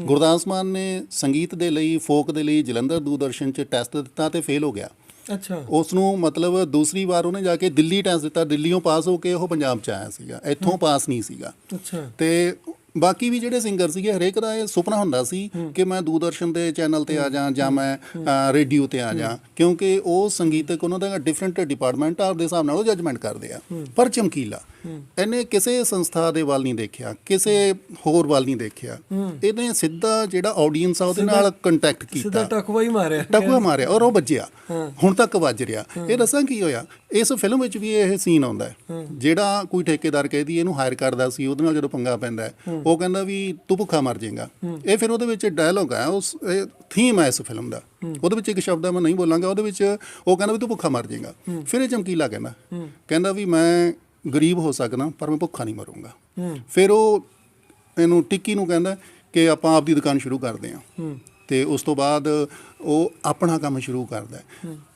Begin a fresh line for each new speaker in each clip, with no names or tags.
ਗੁਰਦਾਸ ਮਾਨ ਨੇ ਸੰਗੀਤ ਦੇ ਲਈ ਫੋਕ ਦੇ ਲਈ ਜਲੰਧਰ ਦੂਰਦਰਸ਼ਨ 'ਚ ਟੈਸਟ ਦਿੱਤਾ ਤੇ ਫੇਲ ਹੋ ਗਿਆ।
ਅੱਛਾ।
ਉਸ ਨੂੰ ਮਤਲਬ ਦੂਸਰੀ ਵਾਰ ਉਹਨੇ ਜਾ ਕੇ ਦਿੱਲੀ ਟੈਸਟ ਦਿੱਤਾ। ਦਿੱਲੀੋਂ ਪਾਸ ਹੋ ਕੇ ਉਹ ਪੰਜਾਬ 'ਚ ਆਇਆ ਸੀਗਾ। ਇੱਥੋਂ ਪਾਸ ਨਹੀਂ ਸੀਗਾ।
ਅੱਛਾ।
ਤੇ ਬਾਕੀ ਵੀ ਜਿਹੜੇ ਸਿੰਗਰ ਸੀਗੇ ਹਰੇਕ ਦਾ ਇਹ ਸੁਪਨਾ ਹੁੰਦਾ ਸੀ ਕਿ ਮੈਂ ਦੂਰਦਰਸ਼ਨ ਦੇ ਚੈਨਲ ਤੇ ਆ ਜਾ ਜਾਂ ਮੈਂ ਰੇਡੀਓ ਤੇ ਆ ਜਾ। ਕਿਉਂਕਿ ਉਹ ਸੰਗੀਤਕ ਉਹਨਾਂ ਦਾ ਡਿਫਰੈਂਟ ਡਿਪਾਰਟਮੈਂਟ ਆ ਦੇ ਹਿਸਾਬ ਨਾਲ ਉਹ ਜੱਜਮੈਂਟ ਕਰਦੇ ਆ। ਪਰ ਚਮਕੀਲਾ। ਇਹਨੇ ਕਿਸੇ ਸੰਸਥਾ ਦੇ ਵੱਲ ਨਹੀਂ ਦੇਖਿਆ ਕਿਸੇ ਹੋਰ ਵੱਲ ਨਹੀਂ ਦੇਖਿਆ। ਇਹਨੇ ਸਿੱਧਾ ਜਿਹੜਾ ਆਡੀਅנס ਆ ਉਹਦੇ ਨਾਲ ਕੰਟੈਕਟ
ਸਿੱਧਾ
ਕੀਤਾ।
ਟਕਵਾ ਹੀ ਮਾਰਿਆ।
ਟਕੂਆ ਮਾਰਿਆ ਔਰ ਉਹ ਵੱਜਿਆ। ਹੁਣ ਤੱਕ ਵੱਜ ਰਿਹਾ। ਇਹ ਦੱਸਾਂ ਕੀ ਹੋਇਆ? ਇਸ ਫਿਲਮ ਵਿੱਚ ਵੀ ਇਹ ਸੀਨ ਆਉਂਦਾ ਹੈ। ਜਿਹੜਾ ਕੋਈ ਠੇਕੇਦਾਰ ਕਹਿੰਦੀ ਇਹਨੂੰ ਹਾਇਰ ਕਰਦਾ ਸੀ ਉਹਦੇ ਨਾਲ ਜਦੋਂ ਪੰਗਾ ਪੈਂਦਾ ਉਹ ਕਹਿੰਦਾ ਵੀ ਤੂੰ ਭੁੱਖਾ ਮਰ ਜਾਏਗਾ। ਇਹ ਫਿਰ ਉਹਦੇ ਵਿੱਚ ਡਾਇਲੋਗ ਹੈ ਉਸ ਥੀਮ ਹੈ ਇਸ ਫਿਲਮ ਦਾ। ਉਹਦੇ ਵਿੱਚ ਇੱਕ ਸ਼ਬਦ ਹੈ ਮੈਂ ਨਹੀਂ ਬੋਲਾਂਗਾ, ਉਹਦੇ ਵਿੱਚ ਉਹ ਕਹਿੰਦਾ ਵੀ ਤੂੰ ਭੁੱਖਾ ਮਰ ਜਾਏਗਾ। ਫਿਰ ਇਹ ਚਮਕੀਲਾ ਕਹਿੰਦਾ ਕਹਿੰਦਾ ਵੀ ਮੈਂ ਗਰੀਬ ਹੋ ਸਕਦਾ, ਪਰ ਮੈਂ ਭੁੱਖਾ ਨਹੀਂ ਮਰੂੰਗਾ। ਫਿਰ ਉਹ ਇਹਨੂੰ ਟਿੱਕੀ ਨੂੰ ਕਹਿੰਦਾ ਕਿ ਆਪਾਂ ਆਪਦੀ ਦੁਕਾਨ ਸ਼ੁਰੂ ਕਰਦੇ ਹਾਂ ਤੇ ਉਸ ਤੋਂ ਬਾਅਦ ਉਹ ਆਪਣਾ ਕੰਮ ਸ਼ੁਰੂ ਕਰਦਾ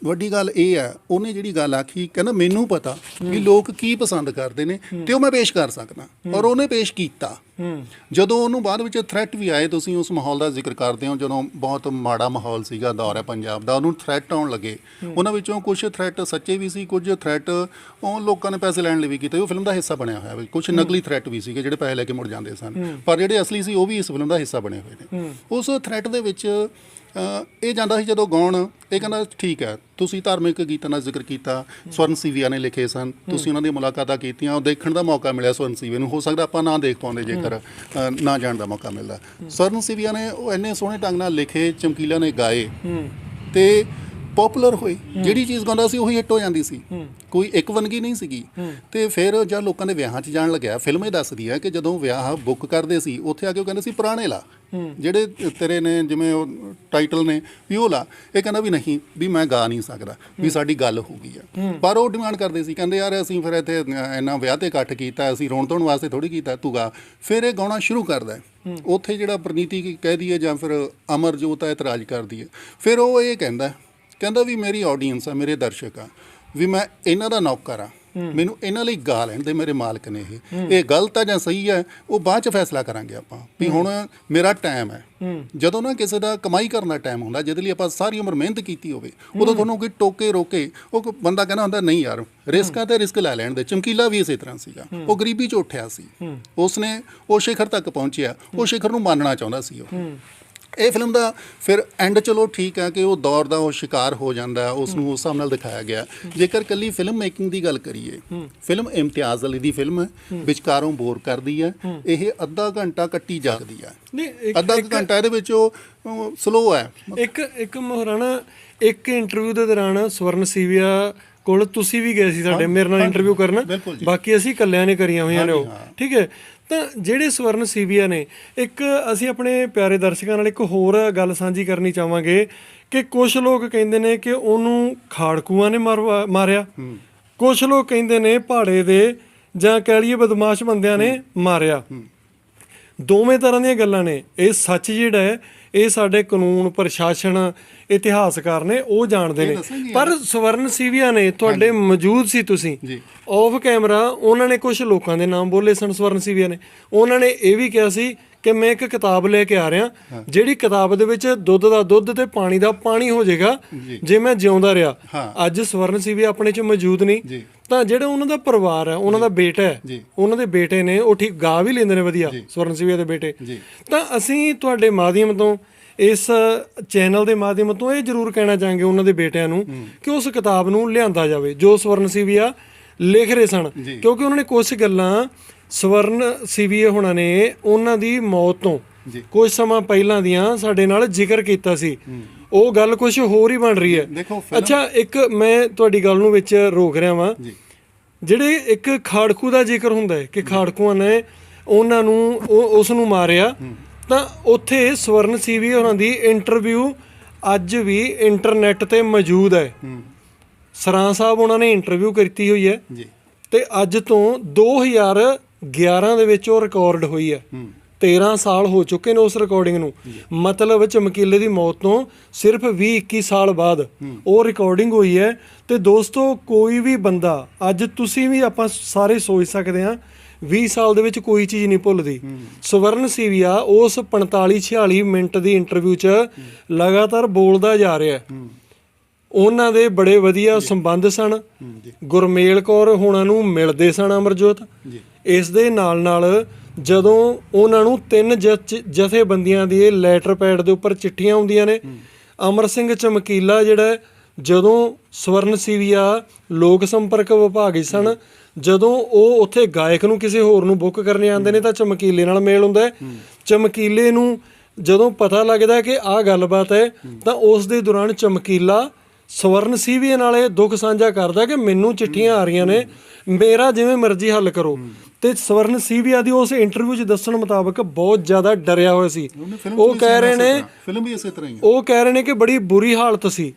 ਵੱਡੀ ਗੱਲ ਇਹ ਹੈ, ਉਹਨੇ ਜਿਹੜੀ ਗੱਲ ਆਖੀ, ਕਹਿੰਦਾ ਮੈਨੂੰ ਪਤਾ ਵੀ ਲੋਕ ਕੀ ਪਸੰਦ ਕਰਦੇ ਨੇ ਤੇ ਉਹ ਮੈਂ ਪੇਸ਼ ਕਰ ਸਕਦਾ। ਔਰ ਉਹਨੇ ਪੇਸ਼ ਕੀਤਾ। ਜਦੋਂ ਉਹਨੂੰ ਬਾਅਦ ਵਿੱਚ ਥ੍ਰੈਟ ਵੀ ਆਏ, ਤੁਸੀਂ ਉਸ ਮਾਹੌਲ ਦਾ ਜ਼ਿਕਰ ਕਰਦੇ ਹੋ, ਜਦੋਂ ਬਹੁਤ ਮਾੜਾ ਮਾਹੌਲ ਸੀਗਾ, ਦੌਰ ਹੈ ਪੰਜਾਬ ਦਾ, ਉਹਨੂੰ ਥ੍ਰੈਟ ਆਉਣ ਲੱਗੇ। ਉਹਨਾਂ ਵਿੱਚੋਂ ਕੁਝ ਥ੍ਰੈਟ ਸੱਚੇ ਵੀ ਸੀ, ਕੁਝ ਥ੍ਰੈਟ ਉਹ ਲੋਕਾਂ ਨੇ ਪੈਸੇ ਲੈਣ ਲਈ ਵੀ ਕੀਤੇ। ਉਹ ਫਿਲਮ ਦਾ ਹਿੱਸਾ ਬਣਿਆ ਹੋਇਆ ਵੀ ਕੁਝ ਨਕਲੀ ਥ੍ਰੈਟ ਵੀ ਸੀਗੇ, ਜਿਹੜੇ ਪੈਸੇ ਲੈ ਕੇ ਮੁੜ ਜਾਂਦੇ ਸਨ। ਪਰ ਜਿਹੜੇ ਅਸਲੀ ਸੀ, ਉਹ ਵੀ ਇਸ ਫਿਲਮ ਦਾ ਹਿੱਸਾ ਬਣੇ ਹੋਏ ਨੇ। ਉਸ ਥ੍ਰੈਟ ਦੇ ਵਿੱਚ ਇਹ ਜਾਂਦਾ ਸੀ ਜਦੋਂ ਗਾਉਣ ਇਹ ਕਹਿੰਦਾ ਠੀਕ ਹੈ ਤੁਸੀਂ ਧਾਰਮਿਕ ਗੀਤਾਂ ਦਾ ਜ਼ਿਕਰ ਕੀਤਾ ਸਵਰਨ ਸੀਵੀਆ ਨੇ ਲਿਖੇ ਸਨ ਤੁਸੀਂ ਉਹਨਾਂ ਦੀ ਮੁਲਾਕਾਤਾਂ ਕੀਤੀਆਂ ਉਹ ਦੇਖਣ ਦਾ ਮੌਕਾ ਮਿਲਿਆ ਸਵਰਨ ਸੀਵੀਆ ਨੂੰ ਹੋ ਸਕਦਾ ਆਪਾਂ ਨਾ ਦੇਖ ਪਾਉਂਦੇ ਜੇਕਰ ਨਾ ਜਾਣ ਦਾ ਮੌਕਾ ਮਿਲਦਾ। ਸਵਰਨ ਸੀਵੀਆ ਨੇ ਉਹ ਇੰਨੇ ਸੋਹਣੇ ਢੰਗ ਨਾਲ ਲਿਖੇ ਚਮਕੀਲਾ ਨੇ ਗਾਏ ਤੇ ਪਪੂਲਰ ਹੋਏ ਜਿਹੜੀ ਚੀਜ਼ ਗਾਉਂਦਾ ਸੀ ਉਹੀ ਹਿੱਟ ਹੋ ਜਾਂਦੀ ਸੀ। ਕੋਈ ਇੱਕ ਵਨਗੀ ਨਹੀਂ ਸੀਗੀ। ਤੇ ਫਿਰ ਜਦ ਲੋਕਾਂ ਦੇ ਵਿਆਹਾਂ 'ਚ ਜਾਣ ਲੱਗਿਆ ਫਿਲਮ ਇਹ ਦੱਸਦੀ ਹੈ ਕਿ ਜਦੋਂ ਵਿਆਹ ਬੁੱਕ ਕਰਦੇ ਸੀ ਉੱਥੇ ਆ ਕੇ ਉਹ ਕਹਿੰਦੇ ਸੀ ਪੁਰਾਣੇ ਲਾ। ਜਿਹੜੇ ਤੇਰੇ ਨੇ ਜਿਵੇਂ ਉਹ ਟਾਈਟਲ ਨੇ ਵੀ ਉਹ ਲਾ। ਇਹ ਕਹਿੰਦਾ ਵੀ ਨਹੀਂ ਵੀ ਮੈਂ ਗਾ ਨਹੀਂ ਸਕਦਾ ਵੀ ਸਾਡੀ ਗੱਲ ਹੋ ਗਈ ਆ। ਪਰ ਉਹ ਡਿਮਾਂਡ ਕਰਦੇ ਸੀ ਕਹਿੰਦੇ ਯਾਰ ਅਸੀਂ ਫਿਰ ਇੱਥੇ ਇੰਨਾ ਵਿਆਹ ਤੇ ਇਕੱਠ ਕੀਤਾ ਅਸੀਂ ਰੋਣ ਧੋਣ ਵਾਸਤੇ ਥੋੜੀ ਕੀਤਾ ਤੂੰ ਗਾ। ਫਿਰ ਇਹ ਗਾਉਣਾ ਸ਼ੁਰੂ ਕਰਦਾ ਉੱਥੇ ਜਿਹੜਾ ਪ੍ਰਨੀਤੀ ਕਹਿ ਦਈਏ ਜਾਂ ਫਿਰ ਅਮਰਜੋਤ ਹੈ ਇਤਰਾਜ਼ ਕਰਦੀ ਹੈ। ਫਿਰ ਉਹ ਇਹ ਕਹਿੰਦਾ ਕਹਿੰਦਾ ਵੀ ਮੇਰੀ ਆਡੀਅנס ਆ ਮੇਰੇ ਦਰਸ਼ਕ ਆ ਵੀ ਮੈਂ ਇਹਨਾਂ ਦਾ ਨੌਕਰ ਆ। ਮੈਨੂੰ ਇਹਨਾਂ ਲਈ ਗਾ ਲੈਣ ਦੇ ਮੇਰੇ ਮਾਲਕ ਨੇ ਇਹ। ਇਹ ਗਲਤ ਆ ਜਾਂ ਸਹੀ ਹੈ ਉਹ ਬਾਅਦ ਚ ਫੈਸਲਾ ਕਰਾਂਗੇ ਆਪਾਂ ਵੀ ਹੁਣ ਮੇਰਾ ਟਾਈਮ ਹੈ। ਜਦੋਂ ਨਾ ਕਿਸੇ ਦਾ ਕਮਾਈ ਕਰਨ ਦਾ ਟਾਈਮ ਹੁੰਦਾ ਜਿਹਦੇ ਲਈ ਆਪਾਂ ਸਾਰੀ ਉਮਰ ਮਿਹਨਤ ਕੀਤੀ ਹੋਵੇ ਉਦੋਂ ਤੁਹਾਨੂੰ ਕੋਈ ਟੋਕੇ ਰੋਕੇ ਉਹ ਬੰਦਾ ਕਹਿੰਦਾ ਹੁੰਦਾ ਨਹੀਂ ਯਾਰ ਰਿਸਕਾਂ ਤੇ ਰਿਸਕ ਲੈ ਲੈਣ ਦੇ ਚਮਕੀਲਾ ਵੀ ਇਸੇ ਤਰ੍ਹਾਂ ਸੀਗਾ। ਉਹ ਗਰੀਬੀ ਚ ਉੱਠਿਆ ਸੀ। ਉਸਨੇ ਉਹ ਸਿਖਰ ਤੱਕ ਪਹੁੰਚਿਆ ਉਹ ਸਿਖਰ ਨੂੰ ਮੰਨਣਾ ਚਾਹੁੰਦਾ ਸੀ ਉਹ। ਇਹ ਫਿਲਮ ਦਾ ਫਿਰ ਐਂਡ ਚਲੋ ਠੀਕ ਹੈ ਕਿ ਉਹ ਦੌਰ ਦਾ ਉਹ ਸ਼ਿਕਾਰ ਹੋ ਜਾਂਦਾ ਹੈ ਉਸ ਨੂੰ ਉਸ ਹਿਸਾਬ ਨਾਲ ਦਿਖਾਇਆ ਗਿਆ ਜੇਕਰ ਕੱਲੀ ਫਿਲਮ ਮੇਕਿੰਗ ਦੀ ਗੱਲ ਕਰੀਏ ਫਿਲਮ ਇਮਤਿਆਜ਼ ਅਲੀ ਦੀ ਫਿਲਮ ਹੈ ਵਿਚਕਾਰੋਂ ਬੋਰ ਕਰਦੀ ਹੈ ਇਹ ਅੱਧਾ ਘੰਟਾ ਕੱਟੀ ਜਾਂਦੀ ਹੈ।
ਨਹੀਂ
ਅੱਧਾ ਘੰਟਾ ਇਹਦੇ ਵਿੱਚ ਉਹ ਸਲੋ ਹੈ।
ਇੱਕ ਇੱਕ ਮਹਾਰਾਣਾ ਇੱਕ ਇੰਟਰਵਿਊ ਦੇ ਦੌਰਾਨ ਸਵਰਨ ਸੀਵੀਆ ਕੋਲ ਤੁਸੀਂ ਵੀ ਗਏ ਸੀ ਸਾਡੇ ਮੇਰੇ ਨਾਲ ਇੰਟਰਵਿਊ ਕਰਨ। ਬਾਕੀ ਅਸੀਂ ਇਕੱਲਿਆਂ ਨੇ ਕਰੀਆਂ ਹੋਈਆਂ ਨੇ ਉਹ। ਠੀਕ ਹੈ? ਤਾਂ ਜਿਹੜੇ ਸਵਰਨ ਸੀਵੀਆ ਨੇ ਇੱਕ ਅਸੀਂ ਆਪਣੇ ਪਿਆਰੇ ਦਰਸ਼ਕਾਂ ਨਾਲ ਇੱਕ ਹੋਰ ਗੱਲ ਸਾਂਝੀ ਕਰਨੀ ਚਾਹਾਂਗੇ ਕਿ ਕੁਝ ਲੋਕ ਕਹਿੰਦੇ ਨੇ ਕਿ ਉਹਨੂੰ ਖਾੜਕੂਆਂ ਨੇ ਮਾਰਿਆ। ਕੁਝ ਲੋਕ ਕਹਿੰਦੇ ਨੇ ਪਹਾੜੇ ਦੇ ਜਾਂ ਕਹਿ ਲਈਏ ਬਦਮਾਸ਼ ਬੰਦਿਆਂ ਨੇ ਮਾਰਿਆ। ਦੋਵੇਂ ਤਰ੍ਹਾਂ ਦੀਆਂ ਗੱਲਾਂ ਨੇ। ਇਹ ਸੱਚ ਜਿਹੜਾ ਹੈ ਇਹ ਸਾਡੇ ਕਾਨੂੰਨ ਪ੍ਰਸ਼ਾਸਨ ਇਤਿਹਾਸਕਾਰ ਨੇ ਉਹ ਜਾਣਦੇ ਨੇ। ਪਰ ਸਵਰਨ ਸੀਵੀਆ ਨੇ ਤੁਹਾਡੇ ਮੌਜੂਦ ਸੀ ਤੁਸੀਂ। ਆਫ ਕੈਮਰਾ ਉਹਨਾਂ ਨੇ ਕੁਝ ਲੋਕਾਂ ਦੇ ਨਾਮ ਬੋਲੇ ਸਨ ਸਵਰਨ ਸੀਵੀਆ ਨੇ। ਉਹਨਾਂ ਨੇ ਇਹ ਵੀ ਕਿਹਾ ਸੀ ਕਿ ਮੈਂ ਇੱਕ ਕਿਤਾਬ ਲੈ ਕੇ ਆ ਰਿਹਾ ਜਿਹੜੀ ਕਿਤਾਬ ਦੇ ਵਿੱਚ ਦੁੱਧ ਦਾ ਦੁੱਧ ਤੇ ਪਾਣੀ ਦਾ ਪਾਣੀ ਹੋ ਜਾਏਗਾ ਜੇ। ਮੈਂ ਜਿਉਂਦਾ ਰਿਹਾ। ਅੱਜ ਸਵਰਨ ਸੀਵੀਆ ਆਪਣੇ ਚ ਮੌਜੂਦ ਨਹੀਂ।
ਜੀ।
ਤਾਂ ਜਿਹੜਾ ਉਹਨਾਂ ਦਾ ਪਰਿਵਾਰ ਹੈ ਉਹਨਾਂ ਦਾ ਬੇਟਾ ਹੈ। ਉਹਨਾਂ ਦੇ ਬੇਟੇ ਨੇ ਉਹ ਠੀਕ ਗਾ ਵੀ ਲੈਂਦੇ ਨੇ ਵਧੀਆ ਸਵਰਨ ਸੀਵੀਆ ਦੇ ਬੇਟੇ। ਤਾਂ ਅਸੀਂ ਤੁਹਾਡੇ ਮਾਧਿਅਮ ਤੋਂ ਇਸ ਚੈਨਲ ਦੇ ਮਾਧਿਅਮ ਤੋਂ ਇਹ ਜ਼ਰੂਰ ਕਹਿਣਾ ਚਾਹਾਂਗੇ ਉਹਨਾਂ ਦੇ ਬੇਟਿਆਂ ਨੂੰ ਕਿ ਉਸ ਕਿਤਾਬ ਨੂੰ ਲਿਆਂਦਾ ਜਾਵੇ ਜੋ ਸਵਰਨ ਸੀਵੀਆ ਲਿਖ ਰਹੇ ਸਨ। ਕਿਉਂਕਿ ਉਹਨਾਂ ਨੇ ਕੁਝ ਗੱਲਾਂ ਸਵਰਨ ਸੀਵੀਆ ਹੋਣਾ ਨੇ ਉਹਨਾਂ ਦੀ ਮੌਤ ਤੋਂ। ਕੁਝ ਸਮਾਂ ਪਹਿਲਾਂ ਦੀਆਂ ਸਾਡੇ ਨਾਲ ਜ਼ਿਕਰ ਕੀਤਾ ਸੀ। ਉਹ ਗੱਲ ਕੁਝ ਹੋਰ ਹੀ ਬਣ ਰਹੀ ਹੈ। ਅੱਛਾ ਇੱਕ ਮੈਂ ਤੁਹਾਡੀ ਗੱਲ ਨੂੰ ਵਿੱਚ ਰੋਕ ਰਿਹਾ ਵਾਂ। ਜਿਹੜੇ ਇੱਕ ਖਾੜਕੂ ਦਾ ਜ਼ਿਕਰ ਹੁੰਦਾ ਹੈ ਕਿ ਖਾੜਕੂਆਂ ਨੇ ਉਹਨਾਂ ਨੂੰ ਉਸ ਨੂੰ ਮਾਰਿਆ ਤਾਂ ਉੱਥੇ ਸਵਰਨ ਸੀਵੀ ਉਹਨਾਂ ਦੀ ਇੰਟਰਵਿਊ ਅੱਜ ਵੀ ਇੰਟਰਨੈਟ ਤੇ ਮੌਜੂਦ ਹੈ। ਸਰਾਂ ਸਾਹਿਬ ਉਹਨਾਂ ਨੇ ਇੰਟਰਵਿਊ ਕੀਤੀ ਹੋਈ ਹੈ
ਜੀ।
ਤੇ ਅੱਜ ਤੋਂ 2011 ਦੇ ਵਿੱਚ ਉਹ ਰਿਕਾਰਡ ਹੋਈ ਹੈ। 13 ਸਾਲ ਹੋ ਚੁੱਕੇ ਨੇ ਉਸ ਰਿਕਾਰਡਿੰਗ ਨੂੰ। ਮਤਲਬ ਚਮਕੀਲੇ ਦੀ ਮੌਤ ਤੋਂ ਸਿਰਫ 20 21 ਸਾਲ ਬਾਅਦ ਉਹ ਰਿਕਾਰਡਿੰਗ ਹੋਈ ਹੈ। ਤੇ ਦੋਸਤੋ ਕੋਈ ਵੀ ਬੰਦਾ ਅੱਜ ਤੁਸੀਂ ਵੀ ਆਪਾਂ ਸਾਰੇ ਸੋਚ ਸਕਦੇ ਹਾਂ 20 ਸਾਲ ਦੇ ਵਿੱਚ ਕੋਈ ਚੀਜ਼ ਨਹੀਂ ਭੁੱਲਦੀ। ਸਵਰਨ ਸੀਵੀਆ ਉਸ 45 46 ਮਿੰਟ ਦੀ ਇੰਟਰਵਿਊ 'ਚ ਲਗਾਤਾਰ ਬੋਲਦਾ ਜਾ ਰਿਹਾ ਹੈ। ਉਹਨਾਂ ਦੇ ਬੜੇ ਵਧੀਆ ਸੰਬੰਧ ਸਨ। ਗੁਰਮੇਲ ਕੌਰ ਹੋਣਾ ਨੂੰ ਮਿਲਦੇ ਸਨ ਅਮਰਜੋਤ। ਇਸ ਦੇ ਨਾਲ ਨਾਲ ਜਦੋਂ ਉਹਨਾਂ ਨੂੰ ਤਿੰਨ ਜਥ- ਜਥੇਬੰਦੀਆਂ ਦੀ ਇਹ ਲੈਟਰ ਪੈਡ ਦੇ ਉੱਪਰ ਚਿੱਠੀਆਂ ਆਉਂਦੀਆਂ ਨੇ ਅਮਰ ਸਿੰਘ ਚਮਕੀਲਾ ਜਿਹੜਾ ਜਦੋਂ ਸਵਰਨ ਸੀਵੀਆ ਲੋਕ ਸੰਪਰਕ ਵਿਭਾਗ ਹੀ। ਸਨ ਜਦੋਂ ਉਹ ਉੱਥੇ ਗਾਇਕ ਨੂੰ ਕਿਸੇ ਹੋਰ ਨੂੰ ਬੁੱਕ ਕਰਨੇ ਆਉਂਦੇ ਨੇ ਤਾਂ ਚਮਕੀਲੇ ਨਾਲ ਮੇਲ ਹੁੰਦਾ ਹੈ। ਚਮਕੀਲੇ ਨੂੰ ਜਦੋਂ ਪਤਾ ਲੱਗਦਾ ਕਿ ਆਹ ਗੱਲਬਾਤ ਹੈ। ਤਾਂ ਉਸ ਦੇ ਦੌਰਾਨ ਚਮਕੀਲਾ ਸਵਰਨ ਸੀਵੀਏ ਨਾਲ ਇਹ ਦੁੱਖ ਸਾਂਝਾ ਕਰਦਾ ਕਿ ਮੈਨੂੰ ਚਿੱਠੀਆਂ ਆ ਰਹੀਆਂ ਨੇ ਮੇਰਾ ਜਿਵੇਂ ਮਰਜ਼ੀ ਹੱਲ ਕਰੋ। ਤੇ ਸਵਰਨ ਸੀਵੀਆ ਦੀ ਉਸ ਇੰਟਰਵਿਊ 'ਚ ਦੱਸਣ ਮੁਤਾਬਕ ਬਹੁਤ ਜ਼ਿਆਦਾ ਡਰਿਆ ਹੋਇਆ ਸੀ। ਉਹ ਕਹਿ ਰਹੇ ਨੇ
ਫਿਲਮ ਵੀ ਇਸੇ ਤਰ੍ਹਾਂ ਹੀ
ਉਹ ਕਹਿ ਰਹੇ ਨੇ ਕਿ ਬੜੀ ਬੁਰੀ ਹਾਲਤ ਸੀ।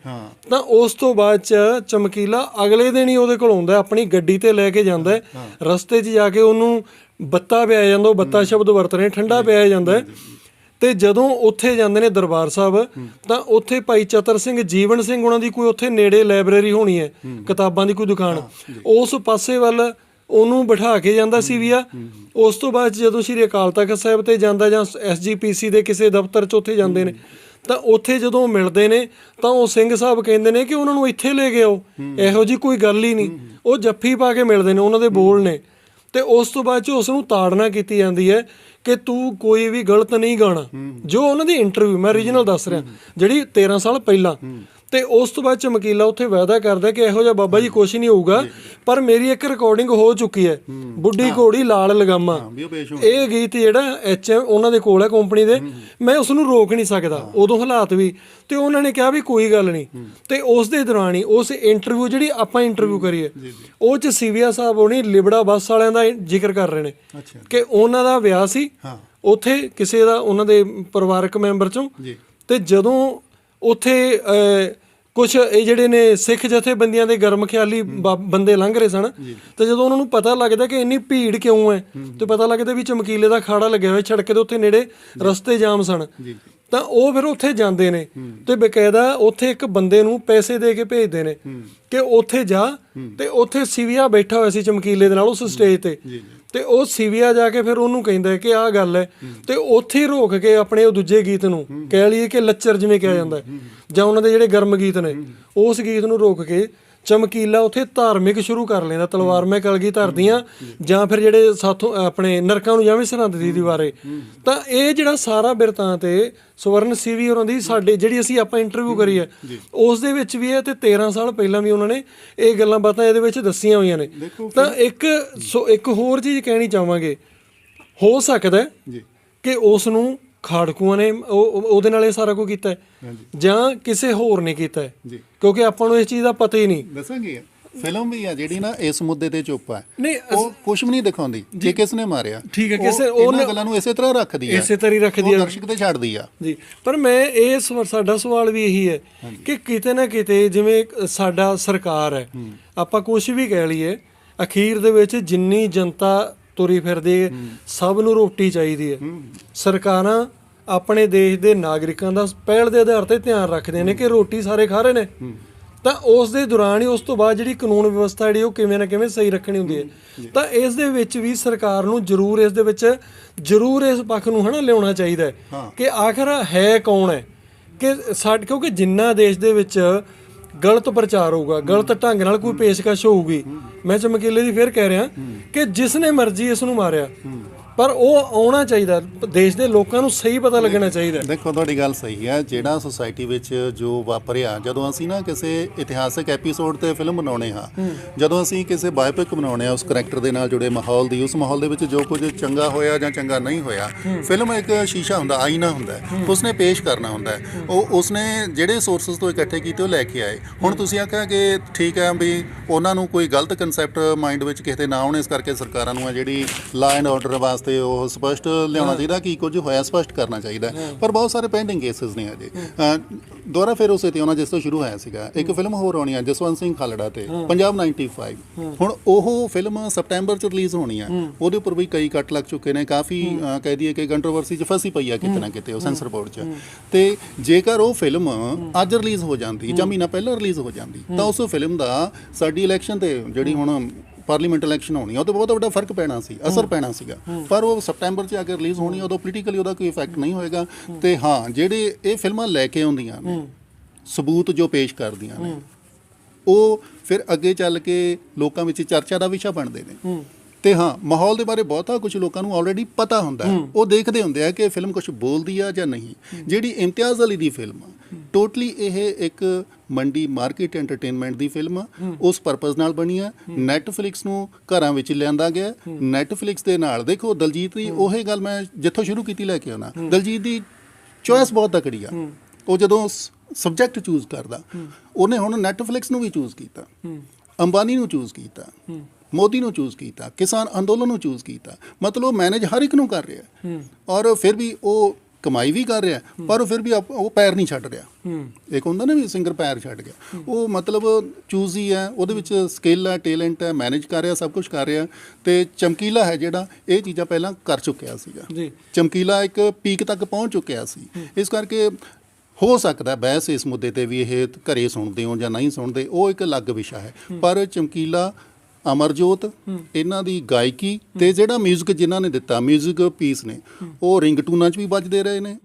ਤਾਂ ਉਸ ਤੋਂ ਬਾਅਦ ਚ ਚਮਕੀਲਾ ਅਗਲੇ ਦਿਨ ਹੀ ਉਹਦੇ ਕੋਲ ਆਉਂਦਾ ਆਪਣੀ ਗੱਡੀ ਤੇ ਲੈ ਕੇ ਜਾਂਦਾ ਰਸਤੇ 'ਚ ਜਾ ਕੇ ਉਹਨੂੰ ਬੱਤਾ ਪਿਆਇਆ ਜਾਂਦਾ ਉਹ ਬੱਤਾ ਸ਼ਬਦ ਵਰਤ ਰਹੇ ਠੰਡਾ ਪਿਆਇਆ ਜਾਂਦਾ ਤੇ ਜਦੋਂ ਉੱਥੇ ਜਾਂਦੇ ਨੇ ਦਰਬਾਰ ਸਾਹਿਬ ਤਾਂ ਉੱਥੇ ਭਾਈ ਚਤਰ ਸਿੰਘ ਜੀਵਨ ਸਿੰਘ ਉਹਨਾਂ ਦੀ ਕੋਈ ਉੱਥੇ ਨੇੜੇ ਲਾਇਬ੍ਰੇਰੀ ਹੋਣੀ ਹੈ ਕਿਤਾਬਾਂ ਦੀ ਕੋਈ ਦੁਕਾਨ। ਉਸ ਪਾਸੇ ਵੱਲ ਉਹਨੂੰ ਬਿਠਾ ਕੇ ਜਾਂਦਾ ਸੀ ਵੀ ਆ। ਉਸ ਤੋਂ ਬਾਅਦ ਜਦੋਂ ਸ੍ਰੀ ਅਕਾਲ ਤਖਤ ਸਾਹਿਬ ਤੇ ਜਾਂਦਾ ਜਾਂ ਐਸਜੀਪੀਸੀ ਦੇ ਕਿਸੇ ਦਫ਼ਤਰ 'ਚ ਉੱਥੇ ਜਾਂਦੇ ਨੇ ਤਾਂ ਉੱਥੇ ਜਦੋਂ ਮਿਲਦੇ ਨੇ ਤਾਂ ਉਹ ਸਿੰਘ ਸਾਹਿਬ ਕਹਿੰਦੇ ਨੇ ਕਿ ਉਹਨਾਂ ਨੂੰ ਇੱਥੇ ਲੈ ਕੇ ਆਓ। ਇਹੋ ਜੀ ਕੋਈ ਗੱਲ ਹੀ ਨਹੀਂ। ਉਹ ਜੱਫੀ ਪਾ ਕੇ ਮਿਲਦੇ ਨੇ ਉਹਨਾਂ ਦੇ ਬੋਲ ਨੇ। ਤੇ ਉਸ ਤੋਂ ਬਾਅਦ ਚ ਉਸ ਨੂੰ ਤਾੜਨਾ ਕੀਤੀ ਜਾਂਦੀ ਹੈ ਕਿ ਤੂੰ ਕੋਈ ਵੀ ਗਲਤ ਨਹੀਂ ਗਾਣਾ। ਜੋ ਉਹਨਾਂ ਦੀ ਇੰਟਰਵਿਊ ਮੈਂ ਰੀਜਨਲ ਦੱਸ ਰਿਹਾ ਜਿਹੜੀ 13 ਸਾਲ ਪਹਿਲਾਂ। ਤੇ ਉਸ ਤੋਂ ਬਾਅਦ ਚਮਕੀਲਾ ਉੱਥੇ ਵਾਅਦਾ ਕਰਦਾ ਕਿ ਇਹੋ ਜਿਹਾ ਬਾਬਾ ਜੀ ਕੁਝ ਨਹੀਂ ਹੋਊਗਾ ਪਰ ਮੇਰੀ ਇੱਕ ਰਿਕਾਰਡਿੰਗ ਹੋ ਚੁੱਕੀ ਹੈ। ਬੁੱਢੀ ਘੋੜੀ ਲਾਲ ਲਗਾਮਾ। ਇਹ ਗੀਤ ਜਿਹੜਾ ਐਚ ਉਹਨਾਂ ਦੇ ਕੋਲ ਹੈ ਕੰਪਨੀ ਦੇ। ਮੈਂ ਉਸ ਨੂੰ ਰੋਕ ਨਹੀਂ ਸਕਦਾ। ਉਦੋਂ ਹਾਲਾਤ ਵੀ। ਤੇ ਉਹਨਾਂ ਨੇ ਕਿਹਾ ਵੀ ਕੋਈ ਗੱਲ ਨਹੀਂ। ਤੇ ਉਸ ਦੇ ਦੌਰਾਨ ਹੀ ਉਸ ਇੰਟਰਵਿਊ ਜਿਹੜੀ ਆਪਾਂ ਇੰਟਰਵਿਊ ਕਰੀਏ ਉਹ ਚ ਸੀਵੀਆ ਸਾਹਿਬ ਹੋਣੀ ਲਿਬੜਾ ਬੱਸ ਵਾਲਿਆਂ ਦਾ ਜ਼ਿਕਰ ਕਰ ਰਹੇ ਨੇ। ਕਿ ਉਹਨਾਂ ਦਾ ਵਿਆਹ ਸੀ। ਉੱਥੇ ਕਿਸੇ ਦਾ ਉਹਨਾਂ ਦੇ ਪਰਿਵਾਰਕ ਮੈਂਬਰ ਚੋਂ। ਤੇ ਜਦੋਂ ਉੱਥੇ ਕੁਝ ਇਹ ਜਿਹੜੇ ਨੇ ਸਿੱਖ ਜਥੇਬੰਦੀਆਂ ਦੇ ਗਰਮ ਖਿਆਲੀ ਬੰਦੇ ਲੰਘ ਰਹੇ ਸਨ ਤੇ ਜਦੋਂ ਉਹਨਾਂ ਨੂੰ ਪਤਾ ਲੱਗਦਾ ਕਿ ਇੰਨੀ ਭੀੜ ਕਿਉਂ ਹੈ ਤੇ ਪਤਾ ਲੱਗਦਾ ਵੀ ਚਮਕੀਲੇ ਦਾ ਖਾੜਾ ਲੱਗਿਆ ਹੋਇਆ ਸੜਕ ਦੇ ਉੱਤੇ ਨੇੜੇ ਰਸਤੇ ਜਾਮ ਸਨ। ਤਾਂ ਉਹ ਫਿਰ ਉੱਥੇ ਜਾਂਦੇ ਨੇ ਤੇ ਬਕਾਇਦਾ ਉੱਥੇ ਇੱਕ ਬੰਦੇ ਨੂੰ ਪੈਸੇ ਦੇ ਕੇ ਭੇਜਦੇ ਨੇ ਕਿ ਉੱਥੇ ਜਾ ਤੇ ਉੱਥੇ ਸਿਵਿਆ ਬੈਠਾ ਹੋਇਆ ਸੀ ਚਮਕੀਲੇ ਦੇ ਨਾਲ ਉਸ ਸਟੇਜ ਤੇ। ਤੇ ਉਹ ਸੀਵੀਆ ਜਾ ਕੇ ਫਿਰ ਉਹਨੂੰ ਕਹਿੰਦਾ ਕਿ ਆਹ ਗੱਲ ਹੈ। ਤੇ ਉੱਥੇ ਹੀ ਰੋਕ ਕੇ ਆਪਣੇ ਉਹ ਦੂਜੇ ਗੀਤ ਨੂੰ ਕਹਿ ਲਈਏ ਕਿ ਲੱਚਰ ਜਿਵੇਂ ਕਿਹਾ ਜਾਂਦਾ ਜਾਂ ਉਹਨਾਂ ਦੇ ਜਿਹੜੇ ਗਰਮ ਗੀਤ ਨੇ, ਉਸ ਗੀਤ ਨੂੰ ਰੋਕ ਕੇ ਚਮਕੀਲਾ ਉੱਥੇ ਧਾਰਮਿਕ ਸ਼ੁਰੂ ਕਰ ਲੈਂਦਾ ਤਲਵਾਰ ਮੈਂ ਕਲਗੀ ਧਰਦੀਆਂ ਜਾਂ ਫਿਰ ਜਿਹੜੇ ਸਾਥੋਂ ਆਪਣੇ ਨਰਕਾਂ ਨੂੰ ਜਾਵੇਂ ਸਰਹੰਦ ਦੀ ਦੀਵਾਰੇ। ਤਾਂ ਇਹ ਜਿਹੜਾ ਸਾਰਾ ਬਿਰਤਾਂਤ ਹੈ ਸਵਰਨ ਸੀਵੀ ਹੋਰਾਂ ਦੀ ਸਾਡੇ ਜਿਹੜੀ ਅਸੀਂ ਆਪਾਂ ਇੰਟਰਵਿਊ ਕਰੀ ਹੈ ਉਸ ਦੇ ਵਿੱਚ ਵੀ ਹੈ ਤੇ 13 ਸਾਲ ਪਹਿਲਾਂ ਵੀ ਉਹਨਾਂ ਨੇ ਇਹ ਗੱਲਾਂ ਬਾਤਾਂ ਇਹਦੇ ਵਿੱਚ ਦੱਸੀਆਂ ਹੋਈਆਂ ਨੇ। ਤਾਂ ਇੱਕ ਸੋ ਇੱਕ ਹੋਰ ਚੀਜ਼ ਕਹਿਣੀ ਚਾਹਾਂਗੇ ਹੋ ਸਕਦਾ
ਜੀ।
ਕਿ ਉਸ ਨੂੰ ਖਾੜਕੂਆਂ ਨੇ ਉਹ- ਉਹ- ਉਹਦੇ ਨਾਲ ਇਹ ਸਾਰਾ ਕੁਝ ਕੀਤਾ ਹੈ। ਜਾਂ ਕਿਸੇ ਹੋਰ ਨੇ ਕੀਤਾ ਹੈ। ਕਿਉਂਕਿ ਆਪਾਂ ਨੂੰ ਇਸ ਚੀਜ਼ ਦਾ ਪਤਾ ਹੀ ਨਹੀਂ।
ਦੱਸਾਂਗੇ। ਫਿਲਮ ਵੀ ਆ ਜਿਹੜੀ ਨਾ ਇਸ ਮੁੱਦੇ ਤੇ ਚੁੱਪ
ਨਹੀਂ
ਉਹ ਕੁਝ ਵੀ ਨਹੀਂ ਦਿਖਾਉਂਦੀ ਕਿ ਕਿਸ ਨੇ ਮਾਰਿਆ।
ਠੀਕ ਹੈ, ਕਿਸੇ- ਉਹਨੇ-
ਗੱਲਾਂ ਨੂੰ ਇਸੇ ਤਰ੍ਹਾਂ ਰੱਖਦੀ ਹੈ
ਇਸੇ ਤਰ੍ਹਾਂ ਹੀ ਰੱਖਦੀ ਆ।
ਦਰਸ਼ਕ ਤੇ ਛੱਡਦੀ ਆ।
ਜੀ। ਪਰ ਮੈਂ ਇਹ ਸਾਡਾ ਸਵਾਲ ਵੀ ਇਹੀ ਹੈ ਕਿ ਕਿਤੇ ਨਾ ਕਿਤੇ ਜਿਵੇਂ ਸਾਡਾ ਸਰਕਾਰ ਹੈ ਆਪਾਂ ਕੁਝ ਵੀ ਕਹਿ ਲਈਏ ਅਖੀਰ ਦੇ ਵਿੱਚ ਜਿੰਨੀ ਜਨਤਾ ਤੁਰੀ ਫਿਰਦੀ ਹੈ। ਸਭ ਨੂੰ ਰੋਟੀ ਚਾਹੀਦੀ ਹੈ। ਸਰਕਾਰਾਂ ਆਪਣੇ ਦੇਸ਼ ਦੇ ਨਾਗਰਿਕਾਂ ਦਾ ਪਹਿਲ ਦੇ ਆਧਾਰ ਤੇ ਧਿਆਨ ਰੱਖਦੇ ਨੇ ਕਿ ਰੋਟੀ ਸਾਰੇ ਖਾ ਰਹੇ ਨੇ। ਤਾਂ ਉਸ ਦੇ ਦੌਰਾਨ ਹੀ ਉਸ ਤੋਂ ਬਾਅਦ ਜਿਹੜੀ ਕਾਨੂੰਨ ਵਿਵਸਥਾ ਜਿਹੜੀ ਉਹ ਕਿਵੇਂ ਨਾ ਕਿਵੇਂ ਸਹੀ ਰੱਖਣੀ ਹੁੰਦੀ ਹੈ। ਤਾਂ ਇਸ ਦੇ ਵਿੱਚ ਵੀ ਸਰਕਾਰ ਨੂੰ ਜ਼ਰੂਰ ਇਸ ਦੇ ਵਿੱਚ ਜ਼ਰੂਰ ਇਸ ਪੱਖ ਨੂੰ ਹਨਾ ਲਿਆਉਣਾ ਚਾਹੀਦਾ ਹੈ
ਹਾਂ।
ਕਿ ਆਖਰ ਹੈ ਕੌਣ ਹੈ? ਕਿ ਸਾਡੇ ਕਿਉਂਕਿ ਜਿੰਨਾ ਦੇਸ਼ ਦੇ ਵਿੱਚ ਗਲਤ ਪ੍ਰਚਾਰ ਹੋਊਗਾ ਗਲਤ ਢੰਗ ਨਾਲ ਕੋਈ ਪੇਸ਼ਕਸ਼ ਹੋਊਗੀ। ਮੈਂ ਚਮਕੀਲੇ ਦੀ ਫੇਰ ਕਹਿ ਰਿਹਾ ਕਿ ਜਿਸ ਨੇ ਮਰਜ਼ੀ ਇਸ ਨੂੰ ਮਾਰਿਆ ਪਰ ਉਹ ਆਉਣਾ ਚਾਹੀਦਾ ਦੇਸ਼ ਦੇ ਲੋਕਾਂ ਨੂੰ ਸਹੀ ਪਤਾ ਲੱਗਣਾ ਚਾਹੀਦਾ
ਦੇਖੋ ਤੁਹਾਡੀ ਗੱਲ ਸਹੀ ਹੈ। ਜਿਹੜਾ ਸੁਸਾਇਟੀ ਵਿੱਚ ਜੋ ਵਾਪਰਿਆ ਜਦੋਂ ਅਸੀਂ ਨਾ ਕਿਸੇ ਇਤਿਹਾਸਕ ਐਪੀਸੋਡ ਤੇ ਫਿਲਮ ਬਣਾਉਣੇ ਹਾਂ ਜਦੋਂ ਅਸੀਂ ਕਿਸੇ ਬਾਇਓਪਿਕ ਬਣਾਉਣੇ ਆ ਉਸ ਕੈਰੈਕਟਰ ਦੇ ਨਾਲ ਜੁੜੇ ਮਾਹੌਲ ਦੀ ਉਸ ਮਾਹੌਲ ਦੇ ਵਿੱਚ ਜੋ ਕੁਝ ਚੰਗਾ ਹੋਇਆ ਜਾਂ ਚੰਗਾ ਨਹੀਂ ਹੋਇਆ ਫਿਲਮ ਇੱਕ ਸ਼ੀਸ਼ਾ ਹੁੰਦਾ ਆਈਨਾ ਹੁੰਦਾ। ਉਸਨੇ ਪੇਸ਼ ਕਰਨਾ ਹੁੰਦਾ। ਉਹ ਉਸਨੇ ਜਿਹੜੇ ਸੋਰਸਸ ਤੋਂ ਇਕੱਠੇ ਕੀਤੇ ਉਹ ਲੈ ਕੇ ਆਏ। ਹੁਣ ਤੁਸੀਂ ਆਖਿਆ ਕਿ ਠੀਕ ਹੈ ਵੀ ਉਹਨਾਂ ਨੂੰ ਕੋਈ ਗਲਤ ਕਨਸੈਪਟ ਮਾਈਂਡ ਵਿੱਚ ਕਿਸੇ ਦੇ ਨਾ ਆਉਣ ਇਸ ਕਰਕੇ ਸਰਕਾਰਾਂ ਨੂੰ ਹੈ ਜਿਹੜੀ ਲਾ ਐਂਡ ਆਰਡਰ ਵਾਸਤੇ ਉਹ ਸਪਸ਼ਟ ਲਿਆਉਣਾ ਚਾਹੀਦਾ ਕੀ ਕੁਝ ਹੋਇਆ ਸਪਸ਼ਟ ਕਰਨਾ ਚਾਹੀਦਾ ਹੈ। ਪਰ ਬਹੁਤ ਸਾਰੇ ਪੈਂਡਿੰਗ ਕੇਸਸ ਨੇ ਅਜੇ। ਦੁਬਾਰਾ ਫਿਰ ਉਸੇ ਤੇ ਆਉਣਾ ਜਿਸ ਤੋਂ ਸ਼ੁਰੂ ਹੋਇਆ ਸੀਗਾ ਇੱਕ ਫਿਲਮ ਹੋਰ ਆਉਣੀ ਆ ਜਸਵੰਤ ਸਿੰਘ ਖਾਲੜਾ ਤੇ ਪੰਜਾਬ 95 ਹੁਣ ਉਹ ਫਿਲਮ ਸਪਟੈਂਬਰ ਚ ਰਿਲੀਜ਼ ਹੋਣੀ ਆ। ਉਹਦੇ ਉੱਪਰ ਵੀ ਕਈ ਕੱਟ ਲੱਗ ਚੁੱਕੇ ਨੇ ਕਾਫੀ ਕਹਿ ਦਈਏ ਕਿ ਕੰਟਰੋਵਰਸੀ ਚ ਫਸੀ ਪਈ ਆ ਕਿਤੇ ਨਾ ਕਿਤੇ ਉਹ ਸੈਂਸਰ ਬੋਰਡ ਚ। ਤੇ ਜੇਕਰ ਉਹ ਫਿਲਮ ਅੱਜ ਰਿਲੀਜ਼ ਹੋ ਜਾਂਦੀ ਜਾਂ ਮਹੀਨਾ ਪਹਿਲਾਂ ਰਿਲੀਜ਼ ਹੋ ਜਾਂਦੀ ਤਾਂ ਉਸ ਫਿਲਮ ਦਾ ਸਾਡੀ ਇਲੈਕਸ਼ਨ ਤੇ ਜਿਹੜੀ ਹੁਣ ਪਾਰਲੀਮੈਂਟ ਇਲੈਕਸ਼ਨ ਹੋਣੀ ਆ ਉਹ ਤੋਂ ਬਹੁਤ ਵੱਡਾ ਫ਼ਰਕ ਪੈਣਾ ਸੀ ਅਸਰ ਪੈਣਾ ਸੀਗਾ। ਪਰ ਉਹ ਸਪਟੈਂਬਰ 'ਚ ਅਗਰ ਰਿਲੀਜ਼ ਹੋਣੀ ਆ ਉਦੋਂ ਪੋਲੀਟੀਕਲੀ ਉਹਦਾ ਕੋਈ ਇਫੈਕਟ ਨਹੀਂ ਹੋਏਗਾ। ਤੇ ਹਾਂ ਜਿਹੜੇ ਇਹ ਫਿਲਮਾਂ ਲੈ ਕੇ ਆਉਂਦੀਆਂ ਨੇ ਸਬੂਤ ਜੋ ਪੇਸ਼ ਕਰਦੀਆਂ ਨੇ ਉਹ ਫਿਰ ਅੱਗੇ ਚੱਲ ਕੇ ਲੋਕਾਂ ਵਿੱਚ ਚਰਚਾ ਦਾ ਵਿਸ਼ਾ ਬਣਦੇ ਨੇ। ਤੇ ਹਾਂ ਮਾਹੌਲ ਦੇ ਬਾਰੇ ਬਹੁਤਾ ਕੁਝ ਲੋਕਾਂ ਨੂੰ ਆਲਰੇਡੀ ਪਤਾ ਹੁੰਦਾ ਹੈ। ਉਹ ਦੇਖਦੇ ਹੁੰਦੇ ਆ ਕਿ ਫਿਲਮ ਕੁਝ ਬੋਲਦੀ ਆ ਜਾਂ ਨਹੀਂ। ਜਿਹੜੀ ਇਮਤਿਆਜ਼ ਅਲੀ ਦੀ ਫਿਲਮ ਆ ਟੋਟਲੀ ਇਹ ਇੱਕ ਮੰਡੀ ਮਾਰਕੀਟ ਐਂਟਰਟੇਨਮੈਂਟ ਦੀ ਫਿਲਮ ਆ। ਉਸ ਪਰਪਸ ਨਾਲ ਬਣੀ ਆ। ਨੈਟਫਲਿਕਸ ਨੂੰ ਘਰਾਂ ਵਿੱਚ ਲਿਆਂਦਾ ਗਿਆ। ਨੈਟਫਲਿਕਸ ਦੇ ਨਾਲ ਦੇਖੋ ਦਲਜੀਤ ਦੀ ਉਹੇ ਗੱਲ ਮੈਂ ਜਿੱਥੋਂ ਸ਼ੁਰੂ ਕੀਤੀ ਲੈ ਕੇ ਆਉਣਾ। ਦਲਜੀਤ ਦੀ ਚੋਇਸ ਬਹੁਤ ਤਕੜੀ ਆ। ਉਹ ਜਦੋਂ ਸਬਜੈਕਟ ਚੂਜ਼ ਕਰਦਾ ਉਹਨੇ ਹੁਣ ਨੈਟਫਲਿਕਸ ਨੂੰ ਵੀ ਚੂਜ਼ ਕੀਤਾ। ਅੰਬਾਨੀ ਨੂੰ ਚੂਜ਼ ਕੀਤਾ। ਮੋਦੀ ਨੂੰ ਚੂਜ਼ ਕੀਤਾ ਕਿਸਾਨ ਅੰਦੋਲਨ ਨੂੰ ਚੂਜ਼ ਕੀਤਾ। ਮਤਲਬ ਮੈਨੇਜ ਹਰ ਇੱਕ ਨੂੰ ਕਰ ਰਿਹਾ। ਔਰ ਫਿਰ ਵੀ ਉਹ ਕਮਾਈ ਵੀ ਕਰ ਰਿਹਾ ਪਰ ਉਹ ਫਿਰ ਵੀ ਉਹ ਪੈਰ ਨਹੀਂ ਛੱਡ ਰਿਹਾ। ਇੱਕ ਹੁੰਦਾ ਨਾ ਵੀ ਸਿੰਗਰ ਪੈਰ ਛੱਡ ਗਿਆ। ਉਹ ਮਤਲਬ ਚੂਜ਼ ਹੀ ਹੈ ਉਹਦੇ ਵਿੱਚ ਸਕਿੱਲ ਹੈ ਟੈਲੈਂਟ ਹੈ ਮੈਨੇਜ ਕਰ ਰਿਹਾ ਸਭ ਕੁਝ ਕਰ ਰਿਹਾ। ਤੇ ਚਮਕੀਲਾ ਹੈ ਜਿਹੜਾ ਇਹ ਚੀਜ਼ਾਂ ਪਹਿਲਾਂ ਕਰ ਚੁੱਕਿਆ ਸੀਗਾ।
ਜੀ।
ਚਮਕੀਲਾ ਇੱਕ ਪੀਕ ਤੱਕ ਪਹੁੰਚ ਚੁੱਕਿਆ ਸੀ। ਇਸ ਕਰਕੇ ਹੋ ਸਕਦਾ ਬਹਿਸ ਇਸ ਮੁੱਦੇ ਤੇ ਵੀ ਇਹ ਘਰੇ ਸੁਣਦੇ ਹੋ ਜਾਂ ਨਹੀਂ ਸੁਣਦੇ ਉਹ ਇੱਕ ਅਲੱਗ ਵਿਸ਼ਾ ਹੈ। ਪਰ ਚਮਕੀਲਾ ਅਮਰਜੋਤ ਇਹਨਾਂ ਦੀ ਗਾਇਕੀ ਤੇ ਜਿਹੜਾ 뮤직 ਜਿਨ੍ਹਾਂ ਨੇ ਦਿੱਤਾ 뮤직 ਪੀਸ ਨੇ ਉਹ ਰਿੰਗਟੂਨਾਂ 'ਚ ਵੀ ਵੱਜਦੇ ਰਹੇ ਨੇ